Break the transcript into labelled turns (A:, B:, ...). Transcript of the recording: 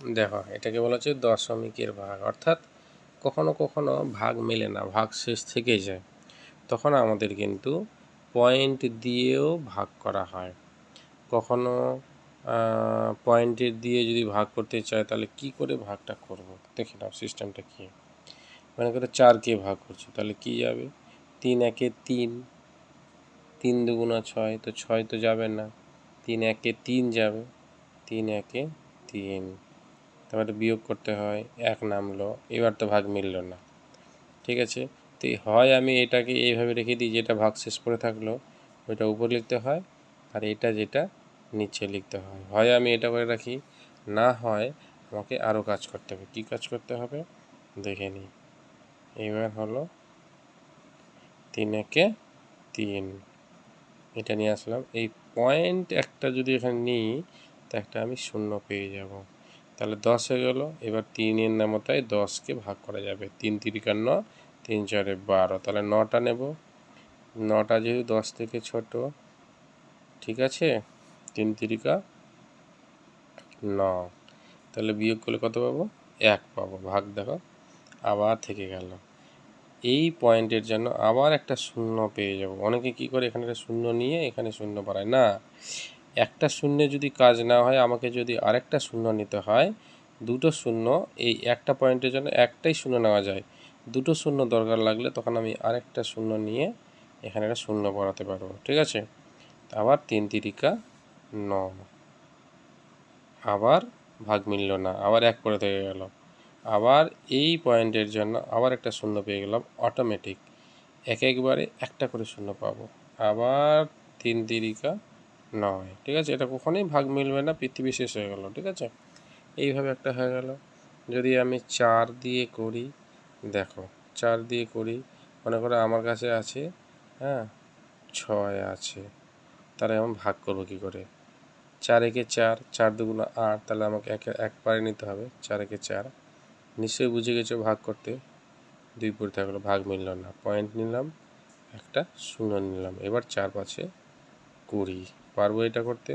A: দেখো, এটাকে বলা হচ্ছে দশমিকের ভাগ। অর্থাৎ কখনো কখনো ভাগ মেলে না, ভাগ শেষ থেকে যায়। তখন আমাদের কিন্তু পয়েন্ট দিয়েও ভাগ করা হয়। কখনো পয়েন্টের দিয়ে যদি ভাগ করতে চায়, তাহলে কি করে ভাগটা করব? দেখে নাও সিস্টেমটা কী। মনে করে চারকে ভাগ করছি, তাহলে কি যাবে? তিন একে তিন তিন দুগুণা ছয়, তো ছয় তো যাবে না। তিন একে তিন যাবে, তিন একে তিন। তারপরে বিয়োগ করতে হয়, এক নামলো, এবার তো ভাগ মিলল না। ঠিক আছে? তো হয় আমি এটাকে এইভাবে রেখে দিই, যেটা ভাগ শেষ করে থাকল, ওইটা উপর লিখতে হয়, আর এটা যেটা নিচে লিখতে হয়। হয় আমি এটা করে রাখি, না হয় আমাকে আরও কাজ করতে হবে। কী কাজ করতে হবে? দেখে নিই এইবার হলো তিন একে তিন। এটা নিয়ে আসলাম। এই পয়েন্ট একটা যদি এখানে নিই, তো একটা আমি শূন্য পেয়ে যাব। তাহলে দশ হয়ে গেল। এবার তিনের নামতায় দশকে ভাগ করা যাবে। তিন তিরিকার ন, তিন চারে বারো। তাহলে নটা নেব। নটা যেহেতু দশ থেকে ছোট, ঠিক আছে? তিন তিরিকা ন। তাহলে বিয়োগ করলে কত পাবো? এক পাবো। ভাগ দেখো, আবার থেকে গেল। এই পয়েন্টের জন্য আবার একটা শূন্য পেয়ে যাব। অনেকে কি করে এখানে একটা শূন্য নিয়ে এখানে শূন্য বাড়ায়? না একটা শূন্যে যদি কাজ না হয়, আমাকে যদি আরেকটা শূন্য নিতে হয়, দুটো শূন্য, এই একটা পয়েন্টের জন্য একটাই শূন্য নেওয়া যায়। দুটো শূন্য দরকার লাগলে তখন আমি আরেকটা শূন্য নিয়ে এখানে একটা শূন্য পড়াতে পারব, ঠিক আছে? আবার তিন তিরিকা ন। আবার ভাগ মিলল না, আবার এক করে থেকে গেল। আবার এই পয়েন্টের জন্য আবার একটা শূন্য পেয়ে গেলাম অটোমেটিক এক একবারে একটা করে শূন্য পাবো। আবার তিন তিরিকা নয়, ঠিক আছে? এটা কখনোই ভাগ মিলবে না, পৃথিবী শেষ হয়ে গেল, ঠিক আছে? এইভাবে একটা হয়ে গেল। যদি আমি চার দিয়ে করি, দেখো, চার দিয়ে করি, মনে করো আমার কাছে আছে হ্যাঁ ছয় আছে, তাহলে আমি ভাগ করব কী করে? চার একে চার চার দুগুণ আট, তাহলে আমাকে এক এক পারে নিতে হবে, চার একে চার। নিশ্চয়ই বুঝে গেছো ভাগ করতে? দুই পড়ে থাকল ভাগ মিলল না পয়েন্ট নিলাম, একটা শূন্য নিলাম, এবার চার পাঁচে কুড়ি পারব এটা করতে?